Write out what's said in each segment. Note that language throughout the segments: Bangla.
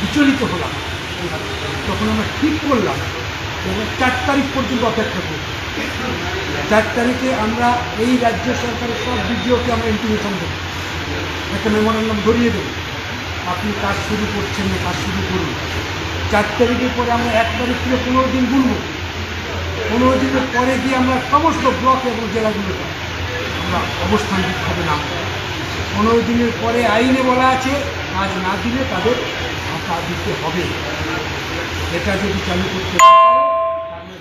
বিচলিত হলাম। তখন আমরা ঠিক করলাম চার তারিখ পর্যন্ত অপেক্ষা করি চার তারিখে আমরা এই রাজ্য সরকারের সব বিডিওকে আমরা ইন্টিমেশন দেবো একটা মেমোরান্ডাম ধরিয়ে দেবো। আপনি কাজ শুরু করছেন না, কাজ শুরু করুন। চার তারিখের পরে আমরা এক তারিখ থেকে পনেরো দিন ঘুরবো। পনেরো দিনের পরে গিয়ে আমরা সমস্ত ব্লক এবং জেলাগুলোতে আমরা অবস্থান বিক্ষোভে নাম পনেরো দিনের পরে আইনে বলা আছে কাজ না দিলে তাদের ভাতা দিতে হবে। এটা যদি চালু করতে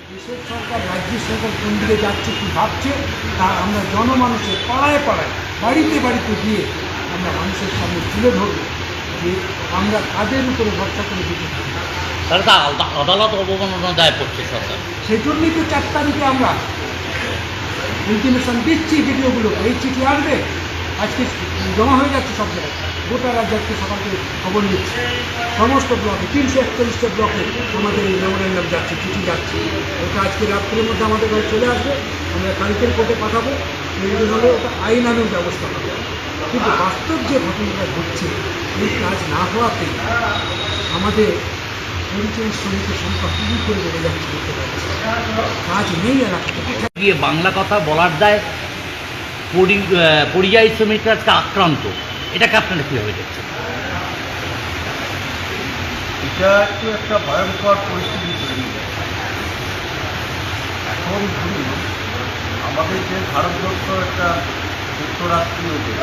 দেশের সরকার রাজ্যের সরকার কোন দিকে যাচ্ছে কী ভাবছে তা আমরা জনমানুষের পাড়ায় পাড়ায় বাড়িতে বাড়িতে গিয়ে আমরা মানুষের সামনে তুলে ধরবো যে আমরা কাদের উপরে ভরসা করে দিতে পারি। আদালত অবমাননা দায় পড়ছে সরকার। সেই জন্যই তো চার তারিখে আমরা ইন্টিমেশন দিচ্ছি ভিডিওগুলো এই চিঠি আসবে আজকে জমা হয়ে যাচ্ছে সব জায়গায়। গোটা রাজ্য আজকে সকালকে খবর নিচ্ছে। সমস্ত ব্লকে, তিনশো একচল্লিশটা ব্লকে আমাদের এই মেমোরেন্ডাম যাচ্ছে, চিঠি যাচ্ছে। ওটা আজকে রাত্রের মধ্যে আমাদের কাছে চলে আসবে। আমরা কালকের কোর্টে পাঠাবো। প্রয়োজন হলে ওটা আইনানুগ ব্যবস্থা হবে। কিন্তু বাস্তব যে ঘটনাটা ঘটছে, এই কাজ না হওয়াতে আমাদের শ্রমিকের সংখ্যা খুবই করে যাচ্ছে কাজ গিয়ে বাংলা কথা বলার দায় পরি পরিযায়ী শ্রমিকরা আজকে আক্রান্ত। এটাকে আপনারা কীভাবে দেখছেন? এটা একটু একটা ভয়ঙ্কর পরিস্থিতি তৈরি এখন ধরুন, আমাদের যে ভারতবর্ষ একটা যুক্তরাষ্ট্রীয় দেশ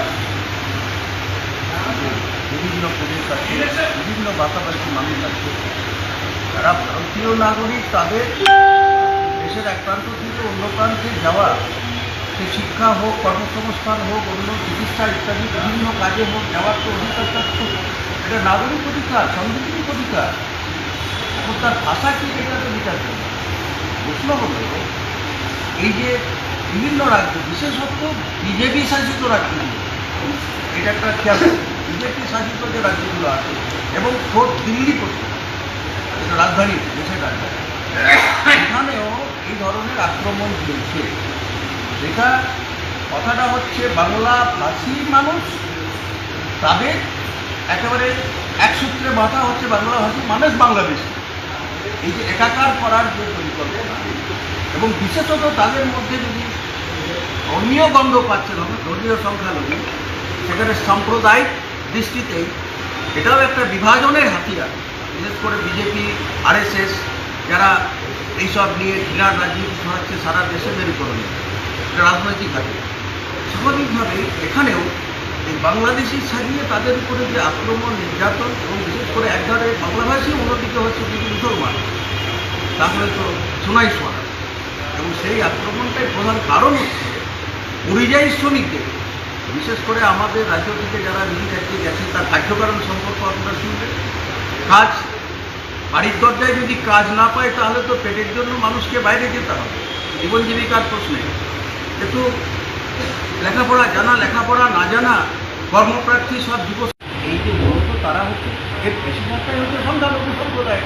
বিভিন্ন প্রদেশ আছে, বিভিন্ন ভাষাভাষী মানুষ আছে, যারা ভারতীয় নাগরিক তাদের দেশের এক প্রান্ত থেকে অন্য প্রান্তে যাওয়া সে শিক্ষা হোক, কর্মসংস্থান হোক অন্য চিকিৎসা ইত্যাদি, বিভিন্ন কাজে হোক যাওয়ার তো অধিকার তার তো। এটা নাগরিক অধিকার, সাংবিধানিক অধিকার। এখন তার ভাষা কি এটা তো বিচার করবে। প্রশ্ন হলো এই যে বিভিন্ন রাজ্য বিশেষত বিজেপি শাসিত রাজ্যগুলো এটা একটা খেয়াল বিজেপি শাসিত যে রাজ্যগুলো আছে, এবং খোদ দিল্লি পর্যন্ত এটা রাজধানী, দেশের রাজধানী। এখানেও এই ধরনের আক্রমণ চলছে। এটা কথাটা হচ্ছে বাংলা ভাষী মানুষ, তাদের একেবারে এক সূত্রে মাথা হচ্ছে বাংলা ভাষী মানুষ বাংলাদেশ। এই যে একাকার করার যে পরিকল্পনা, এবং বিশেষত তাদের মধ্যে যদি ধর্মীয় গন্ধ পাচ্ছে, ধর্ম ধর্মীয় সংখ্যালঘু, সেখানে সাম্প্রদায়িক দৃষ্টিতে এটাও একটা বিভাজনের হাতিয়ার। বিশেষ করে বিজেপি, আরএসএস, যারা এইসব নিয়ে ঘৃণার রাজনীতি ছড়াচ্ছে সারা দেশে মেরুকরণে। এটা রাজনৈতিক হাতিয়ার স্বাভাবিকভাবেই এখানেও এই বাংলাদেশি ছাড়িয়ে তাদের উপরে যে আক্রমণ, নির্যাতন এবং বিশেষ করে এক একধারে বাংলাভাষী অন্যদিকে হচ্ছে কিছু মুসলমান। তাহলে তো শোনাই শোনা এবং সেই আক্রমণটাই প্রধান কারণ হচ্ছে পরিযায়ী শ্রমিকদের। বিশেষ করে আমাদের রাজ্য থেকে যারা রিলিজ রাজ্যে গেছে তার কার্যকারণ সম্পর্ক আপনারা শুনবেন। কাজ, বাড়ির দরজায় যদি কাজ না পায়, তাহলে তো পেটের জন্য মানুষকে বাইরে যেতে হবে। জীবন জীবিকার প্রশ্নে একটু লেখাপড়া জানা লেখাপড়া না জানা কর্মপ্রার্থী সব যুব এই যে মূলত তারা হচ্ছে এর বেশিরভাগটাই হচ্ছে সংখ্যালঘু সম্প্রদায়।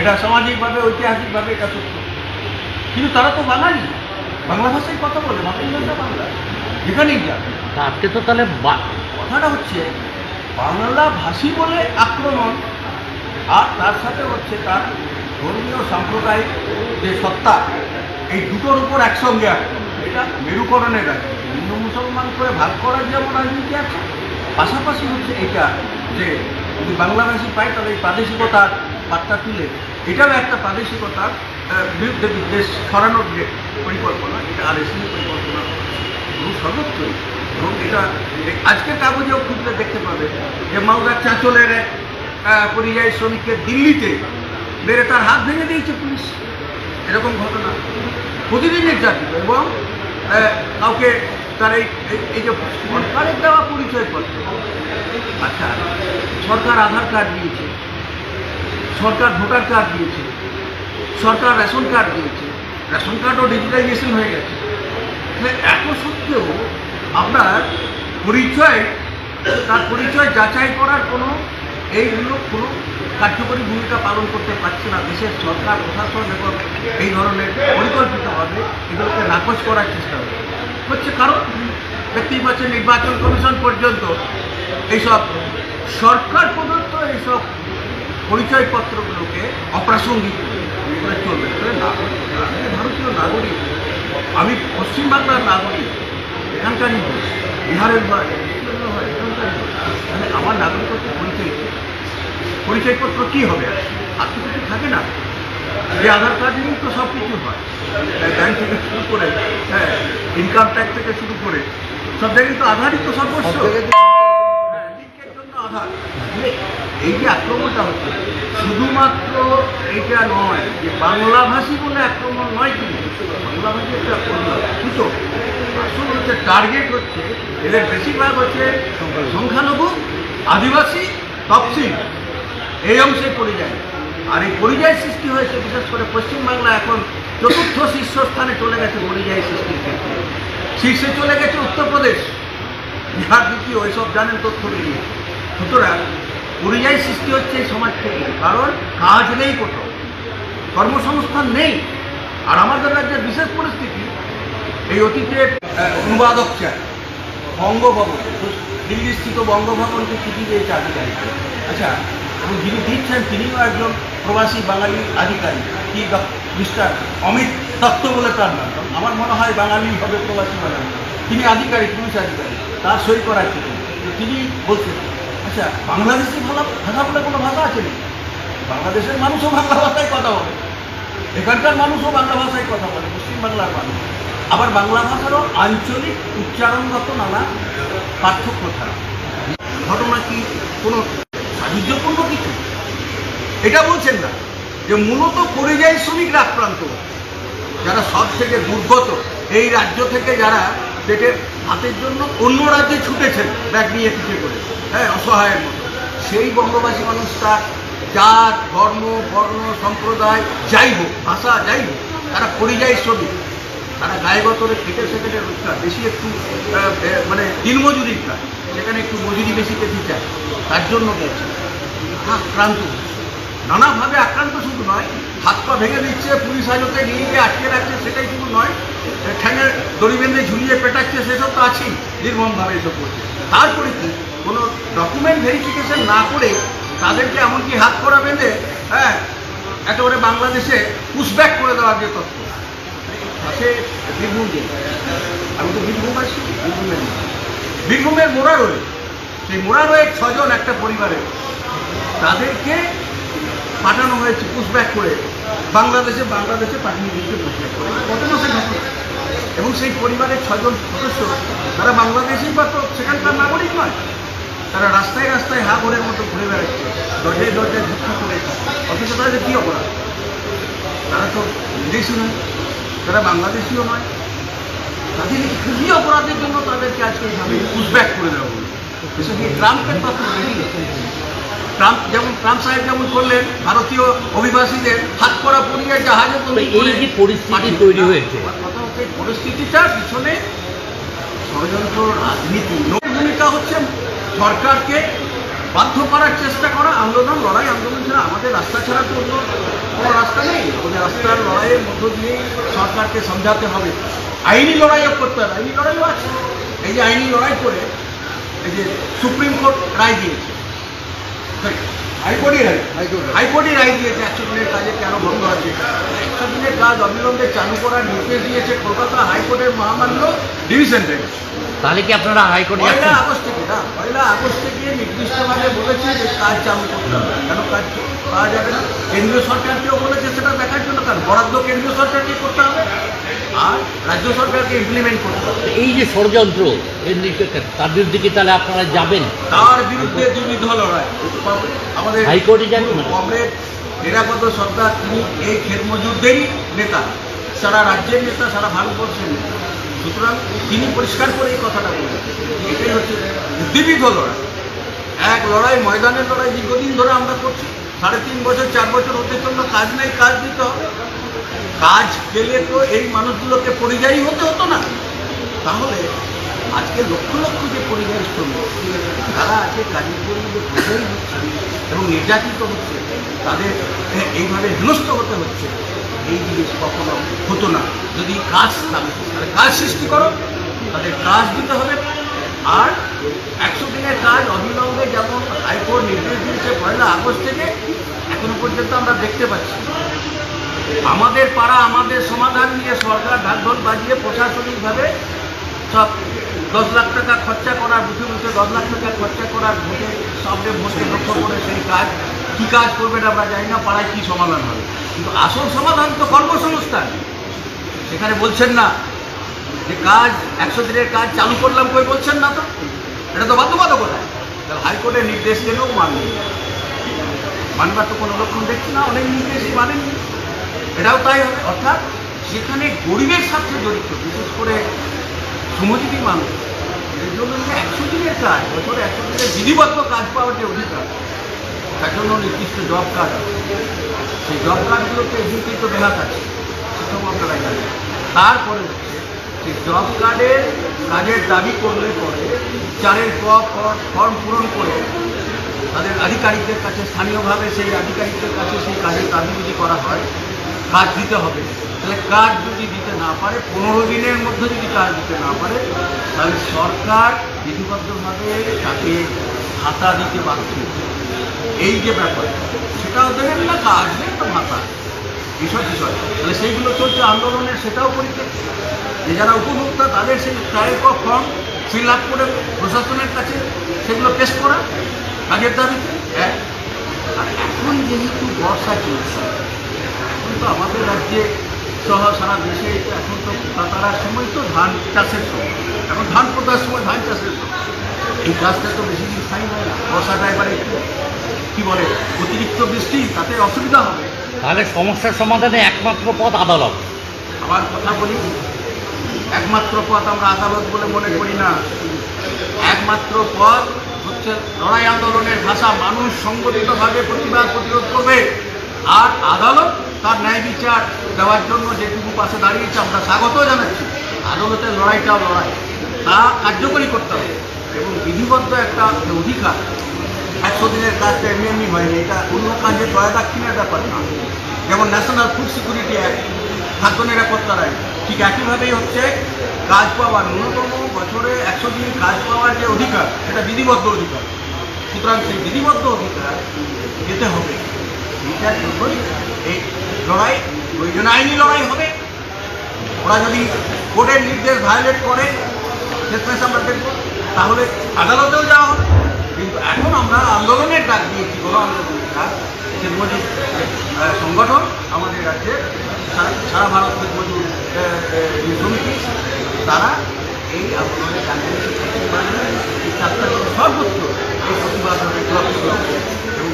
এটা সামাজিকভাবে ঐতিহাসিকভাবে এটা সত্য। কিন্তু তারা তো বাঙালি। বাংলা ভাষায় কথা বলে মাতৃভাষা বাংলা। যেখানেই যাবে তা আজকে তো তাহলে কথাটা হচ্ছে বাংলা ভাষী বলে আক্রমণ আর তার সাথে হচ্ছে তার ধর্মীয় সাম্প্রদায়িক যে সত্তা এই দুটোর উপর একসঙ্গে আক্রমণ। এটা মেরুকরণের রাজনীতি হিন্দু মুসলমান করে ভাগ করার যেমন রাজনীতি আছে, পাশাপাশি হচ্ছে এটা যে যদি বাংলাভাষী পায়, তাহলে এই প্রাদেশিকতার বার্তা তুলে, এটাও একটা প্রাদেশিকতার বিরুদ্ধে বিদ্বেষ ছড়ানোর যে পরিকল্পনা, এটা আর এসি পরিকল্পনা এবং এবং এটা আজকের কাগজেও খুঁজলে দেখতে পাবে যে মালদার চাঁচলের পরিযায়ী শ্রমিককে দিল্লিতে মেরে তার হাত ভেঙে দিয়েছে পুলিশ। এরকম ঘটনা প্রতিদিন নির্যাতিত এবং কাউকে তার এই এই- যে সরকারের দেওয়া পরিচয়পত্র আচ্ছা সরকার আধার কার্ড দিয়েছে, সরকার ভোটার কার্ড দিয়েছে, সরকার রেশন কার্ড দিয়েছে, রেশন কার্ডও ডিজিটাইজেশন হয়ে গেছে। এত সত্ত্বেও আপনার পরিচয়, তার পরিচয় যাচাই করার কোনো এইগুলো কোনো কার্যকরী ভূমিকা পালন করতে পারছে না। দেশের সরকার, প্রশাসন এবং এই ধরনের পরিকল্পিতভাবে এগুলোকে নাকচ করার চেষ্টা হচ্ছে। কারণ দেখতেই পাচ্ছেন নির্বাচন কমিশন পর্যন্ত এইসব সরকার প্রদত্ত এইসব পরিচয়পত্রগুলোকে অপ্রাসঙ্গিক করে চলবে। আমি ভারতীয় নাগরিক, আমি পশ্চিমবাংলার নাগরিক, এখানকারই বিহারের নয় পশ্চিমবঙ্গের নয়, এখানকারই নই। তাহলে আমার নাগরিকত্ব পরিচয় কি? পরিচয়পত্র কী হবে? আর তো কিছু থাকে না? এই আধার কার্ড নিয়েই তো সব কিছু হয় ব্যাংক থেকে শুরু করে হ্যাঁ ইনকাম ট্যাক্স থেকে শুরু করে সব জায়গায় তো আধারই তো সর্বস্ব। হ্যাঁ, লিঙ্কের জন্য আধার। মানে এই যে আক্রমণটা হচ্ছে শুধুমাত্র এইটা নয় যে বাংলাভাষী বলে আক্রমণ নয় কিন্তু বাংলাভাষী একটা আক্রমণ দুটো আসল হচ্ছে টার্গেট হচ্ছে এদের বেশিরভাগ হচ্ছে সংখ্যালঘু আদিবাসী তফসিল। এই অংশে পরিযায়ী। আর এই পরিযায়ী সৃষ্টি হয়েছে বিশেষ করে পশ্চিমবাংলা এখন চতুর্থ শীর্ষস্থানে চলে গেছে পরিযায়ী সৃষ্টির ক্ষেত্রে। শীর্ষে চলে গেছে উত্তরপ্রদেশ। বিহার, দ্বিতীয় ওইসব জানেন তথ্য বেরিয়ে সুতরাং পরিযায়ী সৃষ্টি হচ্ছে এই সমাজ থেকে, কারণ কাজ নেই কোথাও, কর্মসংস্থান নেই। আর আমাদের রাজ্যের বিশেষ পরিস্থিতি, এই অতীতের অনুবাদক চাই বঙ্গভবন দিল্লি স্থিত বঙ্গভবনকে চিঠি দিয়েছে আধিকারিক আচ্ছা এবং যিনি দিচ্ছেন তিনিও একজন প্রবাসী বাঙালি আধিকারিক। কি মিস্টার অমিত দত্ত বলে তার নাম। আমার মনে হয় বাঙালি হবে প্রবাসী বাঙালি। তিনি আধিকারিক, পুলিশ আধিকারিক। তার সই করার চিঠি তিনি বলছেন আচ্ছা বাংলাদেশি ভালো ভাষা বলে কোনো ভাষা আছে নাকি? বাংলাদেশের মানুষও বাংলা ভাষায় কথা বলে। এখানকার মানুষও বাংলা ভাষায় কথা বলে পশ্চিমবাংলার মানুষ। আবার বাংলা ভাষারও আঞ্চলিক উচ্চারণগত নানা পার্থক্য থাকে। ঘটনা কি? কোনো সাহিত্যপূর্ণ কিছু এটা বলছেন না যে মূলত পরিযায়ী শ্রমিকরা আক্রান্ত যারা সব থেকে দুর্গত, এই রাজ্য থেকে যারা পেটের হাতের জন্য অন্য রাজ্যে ছুটেছেন, ব্যাগ নিয়ে পিঠে করে হ্যাঁ অসহায়ের মতো। সেই বঙ্গবাসী মানুষ তার জাত, ধর্ম, বর্ণ, সম্প্রদায়, যাই হোক, ভাষা যাই হোক, তারা পরিযায়ী শ্রমিক। তারা গায়ে গতরে খেটে সেকেটে রোজগার, বেশি একটু মানে দিনমজুরির কাজ। সেখানে একটু মজুরি বেশি পেতে চায় তার জন্য গেছে। আক্রান্ত নানাভাবে আক্রান্ত শুধু নয় হাত পা ভেঙে দিচ্ছে পুলিশ হাজতে নিয়ে গিয়ে আটকে রাখছে সেটাই শুধু নয় এ, ঠ্যাঙে দড়ি বেঁধে ঝুলিয়ে পেটাচ্ছে সেসব তো আছেই নির্মমভাবে এসব করছে তারপরে কি? কোনো ডকুমেন্ট ভেরিফিকেশন না করে তাদেরকে এমনকি হাত করা বেঁধে হ্যাঁ একেবারে বাংলাদেশে পুশব্যাক করে দেওয়ার যে তথ্য পাশে বীরভূম আমি তো বীরভূম আছি বীরভূমের। বীরভূমের মোরারোয়ে। সেই মোরারোয়ের ছজন একটা পরিবারের তাদেরকে পাঠানো হয়েছে পুশব্যাক করে। বাংলাদেশে বাংলাদেশে পাঠিয়ে দিচ্ছে পুশব্যাক করে। কত মাসের এবং সেই পরিবারের ছজন সদস্য, তারা বাংলাদেশেই বা তো সেখানকার নাগরিক নয়। তারা রাস্তায় রাস্তায় হা ঘরের মতো ঘুরে বেড়াচ্ছে। দরজায় দরজায় ভিক্ষা করে। অথচ তাদের কী অপরাধ? তারা তো বিদেশি নয়। তারা বাংলাদেশিও নয়। তাদের এই অপরাধের জন্য তাদেরকে আজকে এইভাবে পুশব্যাক করে দেওয়া হলো ট্রাম্পের ট্রাম্প যেমন ট্রাম্প সাহেব যেমন করলেন ভারতীয় অভিবাসীদের হাত করা পরিয়ে জাহাজে এই যে পরিস্থিতি তৈরি হয়েছে। কথা হচ্ছে পরিস্থিতিটার পিছনে ষড়যন্ত্র রাজনীতি। ভূমিকা হচ্ছে সরকারকে বাধ্য করার চেষ্টা করা আন্দোলন, লড়াই আন্দোলন ছাড়া আমাদের রাস্তা ছাড়া তো কোনো রাস্তা নেই। আমাদের রাস্তার লড়াইয়ের মধ্য দিয়ে সরকারকে সমঝাতে হবে। আইনি লড়াইও করতে হবে আইনি লড়াইও আছে। এই যে আইনি লড়াই করে এই যে সুপ্রিম কোর্ট রায় দিয়েছে। হাইকোর্টই রায়। হাইকোর্টই রায়। দিয়েছে একশো দিনের কাজে কেন বন্ধ আছে? একশো দিনের কাজ অবিলম্বে চালু করার নির্দেশ দিয়েছে কলকাতা হাইকোর্টের মহামান্য ডিভিশন বেঞ্চ। তাহলে কি আপনারা হাইকোর্টে পয়লা আগস্ট থেকে না পয়লা আগস্ট থেকে নির্দিষ্টভাবে বলেছে যে কাজ চালু করতে হবে। কেন কাজ পাওয়া যাবে না? কেন্দ্রীয় সরকারকেও বলেছে সেটা দেখার জন্য কারণ বরাদ্দ কেন্দ্রীয় সরকারকে করতে হবে। আর রাজ্য সরকারকে ইমপ্লিমেন্ট করতে হবে। এই যে ষড়যন্ত্র এর দিকে তাহলে আপনারা যাবেন? তার বিরুদ্ধে দ্বিবিধ লড়াই আমাদের হাইকোর্টে যাবেন? কমরেড নিরাপদ সরকার তিনি এই ক্ষেত মজুরদেরই নেতা। সারা রাজ্যের নেতা সারা ভারতবর্ষের নেতা। সুতরাং তিনি পরিষ্কার করে এই কথাটা বলেন এটাই হচ্ছে দ্বিবিধ লড়াই। এক লড়াই ময়দানের লড়াই দীর্ঘদিন ধরে আমরা করছি। সাড়ে তিন বছর চার বছর ওদের জন্য কাজ নেই কাজ দিতে হবে। কাজ পেলে তো এই মানুষগুলোকে পরিযায়ী হতে হতো না। তাহলে আজকে লক্ষ লক্ষ যে পরিযায়ী শ্রমিক তারা আজকে কাজের জন্য যে পরিযায়ী হচ্ছে এবং নির্যাতিত হচ্ছে, তাদের এইভাবে হেনস্থ হতে হচ্ছে, এই জিনিস কখনো হতো না। যদি কাজ থাকে তাহলে কাজ সৃষ্টি করো, তাদের কাজ দিতে হবে। আর একশো দিনের কাজ অবিলম্বে যেমন হাইকোর্ট নির্দেশ দিয়েছে পয়লা আগস্ট থেকে, এখনও পর্যন্ত আমরা দেখতে পাচ্ছি। আমাদের পাড়া, আমাদের সমাধান নিয়ে সরকার ঢাকঢোল বাজিয়ে প্রশাসনিকভাবে সব দশ লাখ টাকা খরচা করার, বুথে বুথে দশ লাখ টাকা খরচা করার, ভোটে সামনে ভোটকে লক্ষ্য করে সেই কাজ, কী কাজ করবেন আমরা জানি না, পাড়ায় কী সমাধান হবে। কিন্তু আসল সমাধান তো কর্মসংস্থান। সেখানে বলছেন না যে কাজ, একশো দিনের কাজ চালু করলাম কই বলছেন না তো? এটা তো বাধ্যবাধকতা। তাহলে হাইকোর্টের নির্দেশ দিলেও মানবে মানবার তো কোনো লক্ষণ দেখছি না, অনেক নির্দেশই মানেননি। এটাও তাই হবে। অর্থাৎ সেখানে গরিবের সাথে জড়িত, বিশেষ করে শ্রমজীবী মানুষ এর জন্য যে একশো দিনের কাজ, বছরে একশো দিনের বিধিবদ্ধ কাজ পাওয়ার যে অধিকার, তার জন্য নির্দিষ্ট জব কার্ড সেই জব কার্ডগুলোতে তো বেহাত আছে সেসব আপনারা জানেন। তারপরে হচ্ছে, সেই জব কার্ডের কাজের দাবি করলে পরে চারের ফর্ম পূরণ করে তাদের আধিকারিকদের কাছে, স্থানীয়ভাবে সেই আধিকারিকদের কাছে সেই কাজের দাবি যদি করা হয় কাজ দিতে হবে। তাহলে কাজ যদি দিতে না পারে, পনেরো দিনের মধ্যে যদি কাজ দিতে না পারে, তাহলে সরকার বিধিবদ্ধভাবে তাকে ভাতা দিতে বাধ্য। এই যে ব্যাপার, সেটাও দেবেন না কাজ নেই তো ভাতা। এইসব বিষয়। তাহলে সেইগুলো চলছে আন্দোলনের, সেটাও পরীক্ষা যে যারা উপভোক্তা, তাদের সেই পর ফর্ম ফিল আপ করে প্রশাসনের কাছে সেগুলো পেশ করা, কাজের দাবিতে এক আর এখন যেহেতু বর্ষা চলছে এখন তো আমাদের রাজ্যে সহ সারা দেশে এখন তো তাতারার সময় তো ধান চাষের সময়। এখন ধান পোতার সময় ধান চাষের সময়। এই কাজটা তো বেশি দিন স্থায়ী হয় না। বর্ষাটা এবারে একটু কী বলে অতিরিক্ত বৃষ্টি তাতে অসুবিধা হবে। তাহলে সমস্যার সমাধানে একমাত্র পথ আদালত। আবার কথা বলি একমাত্র পথ আমরা আদালত বলে মনে করি না। একমাত্র পথ হচ্ছে লড়াই আন্দোলনের ভাষা মানুষ সংগঠিতভাবে প্রতিবাদ প্রতিরোধ করবে। আর আদালত তার ন্যায় বিচার দেওয়ার জন্য যেটুকু পাশে দাঁড়িয়েছে, আমরা স্বাগত জানাচ্ছি। আদালতের লড়াইটা লড়াই। তা কার্যকরী করতে হবে এবং বিধিবদ্ধ একটা অধিকার একশো দিনের কাজটা এমনি এমনি হয়নি। এটা অন্য কাজে দয়া দাক্ষিণের ব্যাপার না। যেমন ন্যাশনাল ফুড সিকিউরিটি অ্যাক্ট খাদ্য নিরাপত্তার আইন। ঠিক একইভাবেই হচ্ছে কাজ পাওয়ার ন্যূনতম বছরে একশো দিন কাজ পাওয়ার যে অধিকার, সেটা বিধিবদ্ধ অধিকার। সুতরাং সেই বিধিবদ্ধ অধিকার যেতে হবে। এইটার জন্যই এই লড়াই প্রয়োজন আইনি লড়াই হবে। ওরা যদি কোর্টের নির্দেশ ভায়োলেট করে শেষমেশ আমরা দেখব। তাহলে আদালতেও যাওয়া হবে। কিন্তু এখন আমরা আন্দোলনের ডাক দিয়েছি ডাক মজুর সংগঠন আমাদের রাজ্যে, সারা ভারত মজুর সমিতি, তারা এই আন্দোলনের ডাক দিয়েছে। সর্বত্র এই প্রতিবাদ হবে, এবং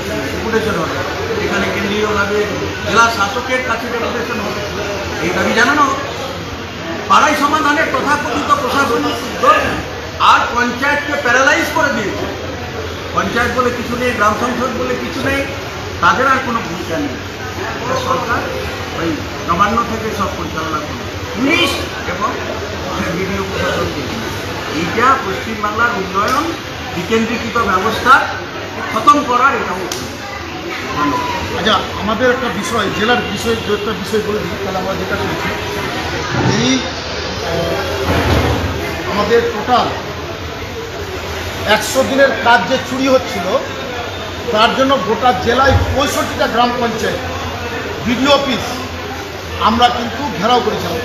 এখানে কেন্দ্রীয়ভাবে জেলা শাসকের কাছে ডেপুটেশন হবে এই দাবি জানানো পাড়াই সমাধানের তথাকথিত প্রশাসনিক উদ্যোগ আর পঞ্চায়েতকে প্যারালাইজ করে দিয়েছে। পঞ্চায়েত বলে কিছু নেই, গ্রাম সংসদ বলে কিছু নেই, তাদের আর কোনো ভূমিকা নেই। এটা সরকার, ওই নবান্ন থেকে সব পরিচালনা করে। পুলিশ এবং বিডিও প্রশাসনকে। এইটা পশ্চিমবাংলার উন্নয়ন, বিকেন্দ্রীকৃত ব্যবস্থা খতম করার ধন্যবাদ আচ্ছা আমাদের একটা বিষয়, জেলার বিষয়, দু একটা বিষয় বলে দিই, তাহলে আমরা যেটা করেছি, এই আমাদের টোটাল একশো দিনের কাজ যে চুরি হচ্ছিল, তার জন্য গোটা জেলায় পঁয়ষট্টিটা গ্রাম পঞ্চায়েত, বিডিও অফিস, আমরা কিন্তু ঘেরাও করেছিলাম,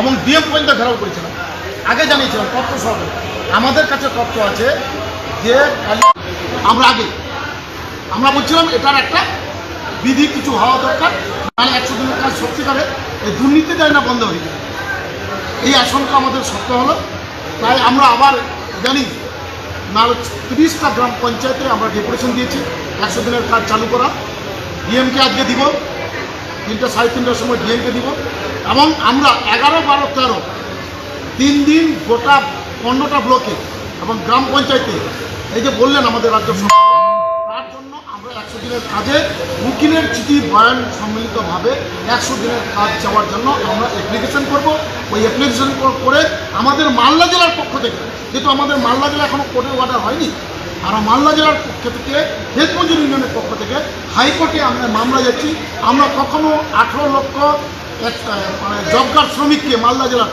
এবং ডিএম পর্যন্ত ঘেরাও করেছিলাম। আগে জানিয়েছিলাম, তথ্য সহ। আমাদের কাছে তথ্য আছে যে আমরা আগে আমরা বলছিলাম এটার একটা বিধি কিছু হওয়া দরকার, নাহলে একশো দিনের কাজ সত্যিকারে এই দুর্নীতি দেয় না, বন্ধ হয়ে যায় এই আশঙ্কা আমাদের সত্য হলো। তাই আমরা আবার জানি, নাহলে তিরিশটা গ্রাম পঞ্চায়েতে আমরা ডেপুটেশন দিয়েছি, একশো দিনের কাজ চালু করা। ডিএমকে আজকে দিব, তিনটা, সাড়ে তিনটার সময় ডিএমকে দিব। এবং আমরা এগারো, বারো, তেরো, তিন দিন গোটা পনেরোটা ব্লকে এবং গ্রাম পঞ্চায়েতে, এই যে বললেন আমাদের রাজ্য সরকার একশো দিনের কাজে উকিলের চিঠি বয়ান সম্মিলিতভাবে একশো দিনের কাজ চাওয়ার জন্য আমরা অ্যাপ্লিকেশন করব। ওই অ্যাপ্লিকেশন করে আমাদের মালদা জেলার পক্ষ থেকে, যেহেতু আমাদের মালদা জেলা এখনও কোর্টের অর্ডার হয়নি, আর মালদা জেলার পক্ষ থেকে হেদ মজুর ইউনিয়নের পক্ষ থেকে হাইকোর্টে আমরা মামলা যাচ্ছি। আমরা কখনো আঠেরো লক্ষ মানে জব শ্রমিককে মালদা জেলার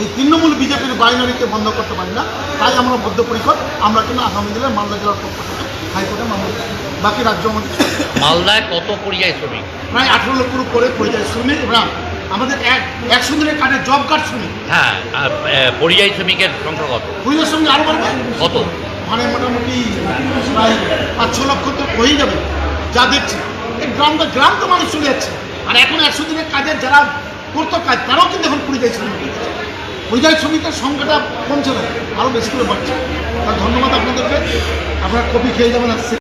এই তৃণমূল বিজেপির বাইনারিকে বন্ধ করতে পারি না। তাই আমরা বদ্ধপরিকর আমরা কিন্তু আগামী দিনে মালদা জেলার পক্ষ থেকে হাইকোর্টে মামলা। বাকি রাজ্য আমাদের মালদায় কত পরিযায়ী শ্রমিক? প্রায় আঠেরো লক্ষের উপরে পরিযায়ী শ্রমিক এবং আমাদের এক একশো দিনের কার্ডে জব কার্ড শ্রমিক। হ্যাঁ পরিযায়ী শ্রমিকের সংখ্যা কত? পরিযায়ী শ্রমিক আরও বাড়বে? কত? মানে মোটামুটি প্রায় পাঁচ ছ লক্ষ তো হয়েই যাবে যা দেখছি। এই গ্রামটা গ্রাম তো মানুষ চলে যাচ্ছে। আর এখন একশো দিনের কাজের যারা করতো কাজ তারাও কিন্তু এখন পরিযায়ী শ্রমিক হয়ে পরিযায়ী শ্রমিকের সংখ্যাটা কমছে না আরও বেশি করে বাড়ছে। আর ধন্যবাদ আপনাদেরকে। আপনারা কপি খেয়ে যাবেন আসছে